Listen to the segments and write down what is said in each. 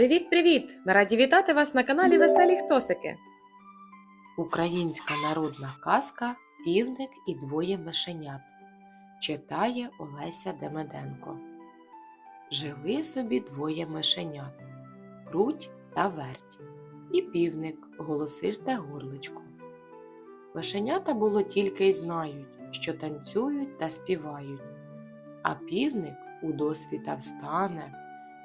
Привіт-привіт! Ми раді вітати вас на каналі Веселі Хтосики. Українська народна казка Півник і двоє мишенят. Читає Олеся Демеденко. Жили собі двоє мишенят круть та верть. І півник голосиш та горличко. Мишенята було тільки й знають, що танцюють та співають, а півник у досвіта встане,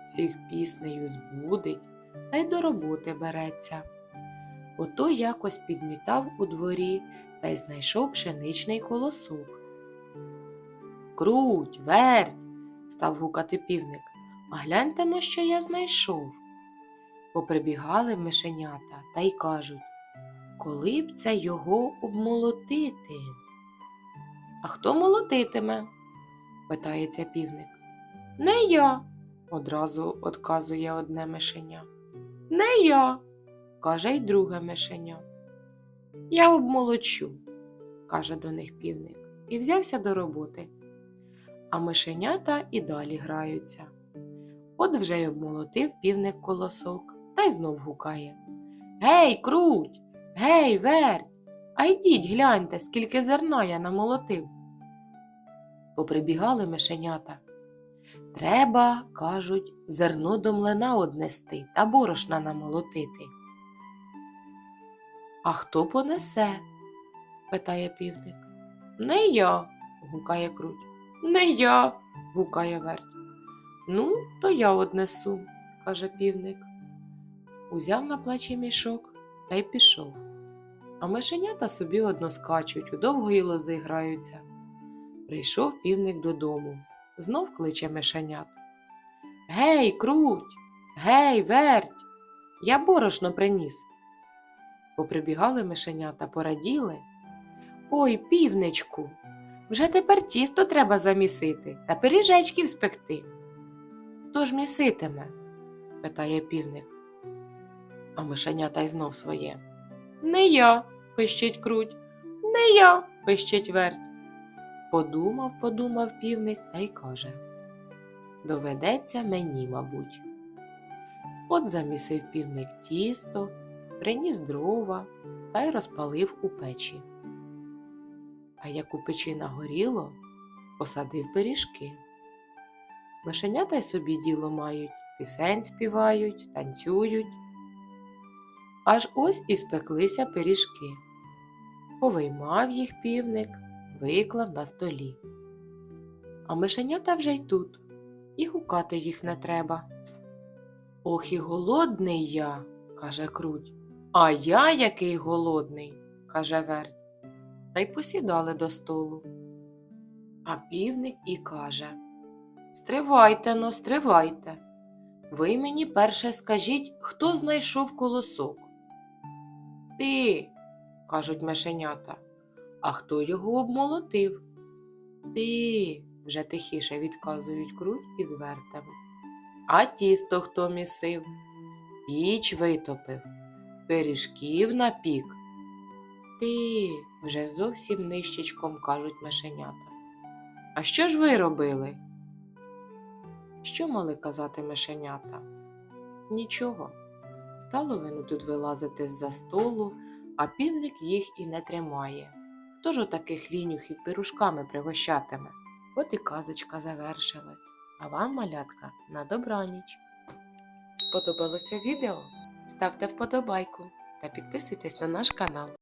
всіх піснею збудить та й до роботи береться. Ото якось підмітав у дворі та й знайшов пшеничний колосок. Круть, верть, став гукати півник. А гляньте но, що я знайшов. Поприбігали мишенята та й кажуть, коли б це його обмолотити? А хто молотитиме? питається півник. Не я, одразу одказує одне мишеня. Не я каже й друге мишеня. Я обмолочу, каже до них півник, і взявся до роботи. А мишенята і далі граються. От вже й обмолотив півник колосок та й знов гукає. Гей, круть, гей, верть, а йдіть гляньте, скільки зерна я намолотив. Поприбігали мишенята. Треба, кажуть, зерно до млина однести та борошна намолотити. А хто понесе? питає півник. Не я, гукає круть. Не я, гукає верть. Ну, то я однесу, каже півник. Узяв на плечі мішок та й пішов. А мишенята собі одно скачуть, у довгої лози граються. Прийшов півник додому, знов кличе мишенят. Гей, круть, гей, верть, я борошно приніс. Поприбігали мишенята, пораділи. Ой, півничку, вже тепер тісто треба замісити та пиріжечків спекти. Хто ж міситиме? питає півник. А мишенята й знов своє. Не я, пищить круть, не я, пищить верть. Подумав, подумав півник та й каже Доведеться мені, мабуть. От замісив півник тісто, приніс дрова та й розпалив у печі. А як у печі нагоріло, посадив пиріжки. Мишенята й собі діло мають, пісень співають, танцюють. Аж ось і спеклися пиріжки. Повиймав їх півник, виклав на столі. А мишенята вже й тут, і гукати їх не треба. Ох і голодний я, каже круть. А я який голодний, каже верть. Та й посідали до столу. А півник і каже Стривайте но, стривайте. Ви мені перше скажіть, хто знайшов колосок? Ти, кажуть мишенята, а хто його обмолотив? Ти, вже тихіше відказують круть із вертем. А тісто хто місив? Піч витопив, пиріжків напік. Ти, вже зовсім нищечком кажуть мишенята. А що ж ви робили? Що мали казати мишенята? Нічого. Стало воно тут вилазити з-за столу, а півник їх і не тримає. Хто ж отаких лінюхів пирушками пригощатиме? От і казочка завершилась. А вам, малятка, на добраніч. Сподобалося відео? Ставте вподобайку та підписуйтесь на наш канал.